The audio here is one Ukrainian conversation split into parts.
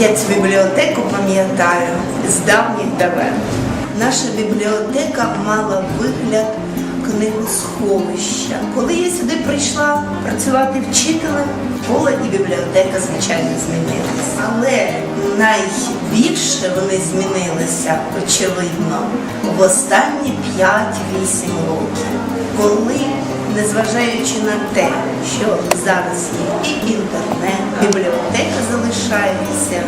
Я цю бібліотеку пам'ятаю з давніх давен. Наша бібліотека мала вигляд книгосховища. Коли я сюди прийшла працювати вчителем, школа і бібліотека, звичайно, змінилися. Але найбільше вони змінилися, очевидно, в останні 5-8 років, коли, незважаючи на те, що зараз є і інтернет, бібліотека залишається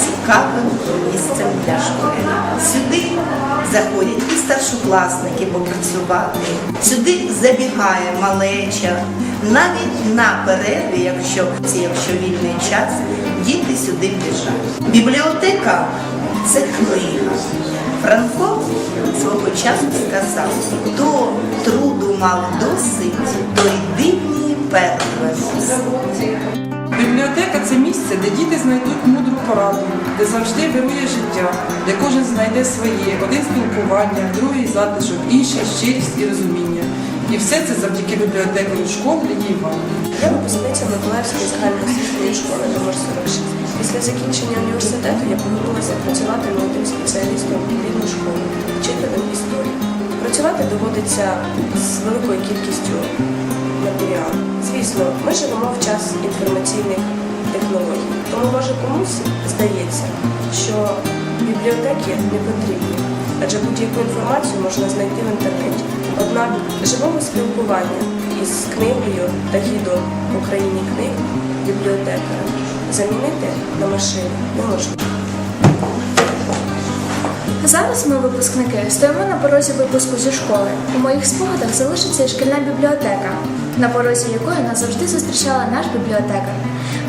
цікавим місцем для школи. Сюди заходять і старшокласники попрацювати. Сюди забігає малеча. Навіть на перерві, якщо, якщо вільний час, діти сюди біжать. Бібліотека це книга. Франко свого часу сказав, хто труду мав досить, той дивні першості. Бібліотека це місце, де діти знайдуть мудру пораду, де завжди вирує життя, де кожен знайде своє, один спілкування, другий затишок, інший щирість і розуміння. І все це завдяки бібліотекарю школи Лідії Івановні. Я випускниця Миколаївської загальноосвітньої школи номер 46. Після закінчення університету я повернулася працювати молодим спеціалістом в рідну школу, вчителем історії. Працювати доводиться з великою кількістю матеріалу. Звісно, ми живемо в час інформаційних технологій, тому може комусь здається, що бібліотеки не потрібні, адже будь-яку інформацію можна знайти в інтернеті. Однак живого спілкування із книгою та гідом в Україні книг бібліотекаря замінити на машину неможливо. Зараз ми, випускники, стоїмо на порозі випуску зі школи. У моїх спогадах залишиться і шкільна бібліотека, на порозі якої нас завжди зустрічала наш бібліотекар.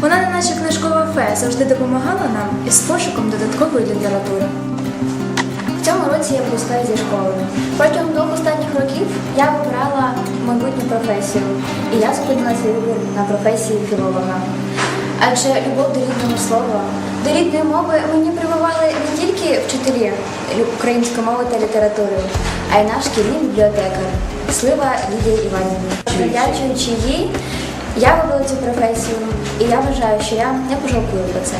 Вона, не наче книжкова фея, завжди допомагала нам із пошуком додаткової літератури. Цьому році я випускаю зі школи. Протягом двох останніх років я вибирала майбутню професію, і я зупинила свій вибір на професії філолога. Адже любов до рідного слова, до рідної мови мені прививали не тільки вчителі української мови та літератури, а й наш шкільний бібліотекар Слива Лідія Іванівна. Завдячуючи їй, я вибрала цю професію, і я вважаю, що я не пожалкую про це.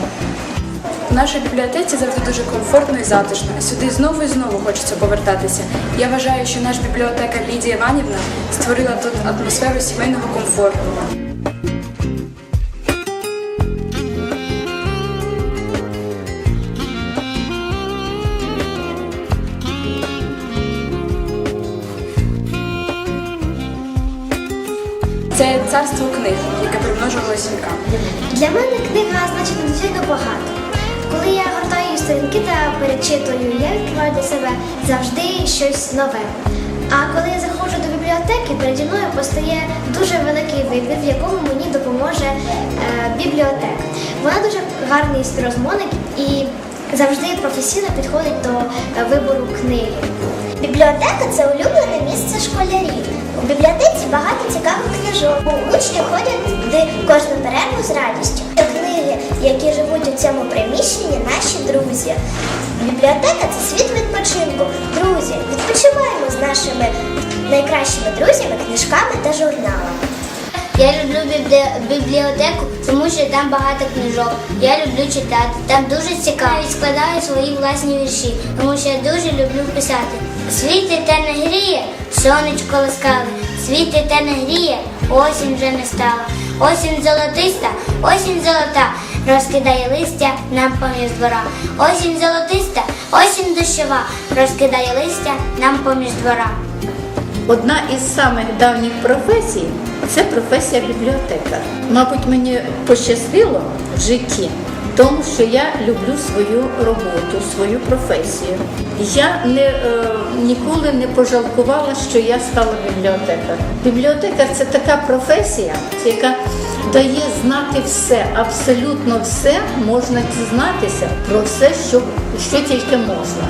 В нашій бібліотеці завжди дуже комфортно і затишно. Сюди знову і знову хочеться повертатися. Я вважаю, що наш бібліотекар Лідія Іванівна створила тут атмосферу сімейного комфорту. Це царство книг, яке примножувалося віками. Для мене книга значить надзвичайно багато. Сторінки та перечитую, я відкриваю для себе завжди щось нове. А коли я заходжу до бібліотеки, переді мною постає дуже великий вибір, в якому мені допоможе е, бібліотека. Вона дуже гарний співрозмовник і завжди професійно підходить до е, вибору книги. Бібліотека це улюблене місце школярів. У бібліотеці багато цікавих книжок. Учні ходять туди кожну перерву з радістю. Які живуть у цьому приміщенні, наші друзі. Бібліотека це світ відпочинку. Друзі, відпочиваємо з нашими найкращими друзями, книжками та журналами. Я люблю біблі- бібліотеку, тому що там багато книжок. Я люблю читати. Там дуже цікаво. Я складаю свої власні вірші, тому що я дуже люблю писати. Світить та не гріє, сонечко ласкаве, світить та не гріє, осінь вже не стала. Осінь золотиста, осінь золота, розкидає листя нам поміж двора. Осінь золотиста, осінь дощова, розкидає листя нам поміж двора. Одна із самих давніх професій це професія бібліотекар. Мабуть, мені пощастило в житті, тому що я люблю свою роботу, свою професію. Я не, е, ніколи не пожалкувала, що я стала бібліотекарем. Бібліотекар це така професія, яка дає знати все, абсолютно все можна дізнатися про все, що, що тільки можна.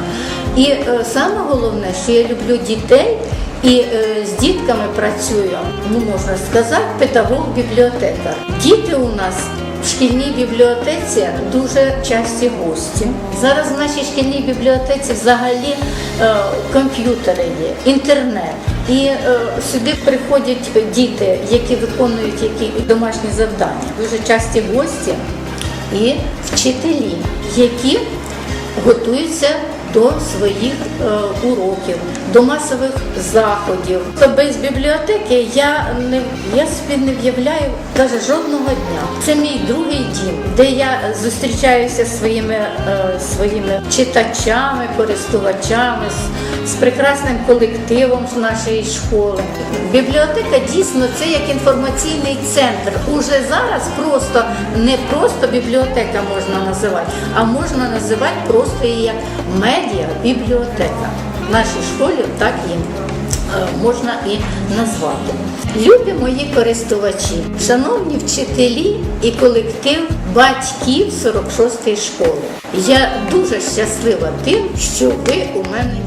І е, саме головне, що я люблю дітей. І е, з дітками працюю, ну можна сказати, педагог-бібліотекар. Діти у нас в шкільній бібліотеці дуже часті гості. Зараз в нашій шкільній бібліотеці взагалі е, комп'ютери є, інтернет. І е, сюди приходять діти, які виконують які домашні завдання. Дуже часті гості і вчителі, які готуються до своїх е, уроків, до масових заходів. То без бібліотеки я не я собі не в'являю навіть жодного дня. Це мій другий дім, де я зустрічаюся зі своїми, е, своїми читачами, користувачами, з, з прекрасним колективом з нашої школи. Бібліотека дійсно це як інформаційний центр. Уже зараз просто не просто бібліотека можна називати, а можна називати просто її як медіа-бібліотека. В нашій школі так їм е, можна і назвати. Любі мої користувачі, шановні вчителі і колектив батьків 46-ї школи. Я дуже щаслива тим, що ви у мене.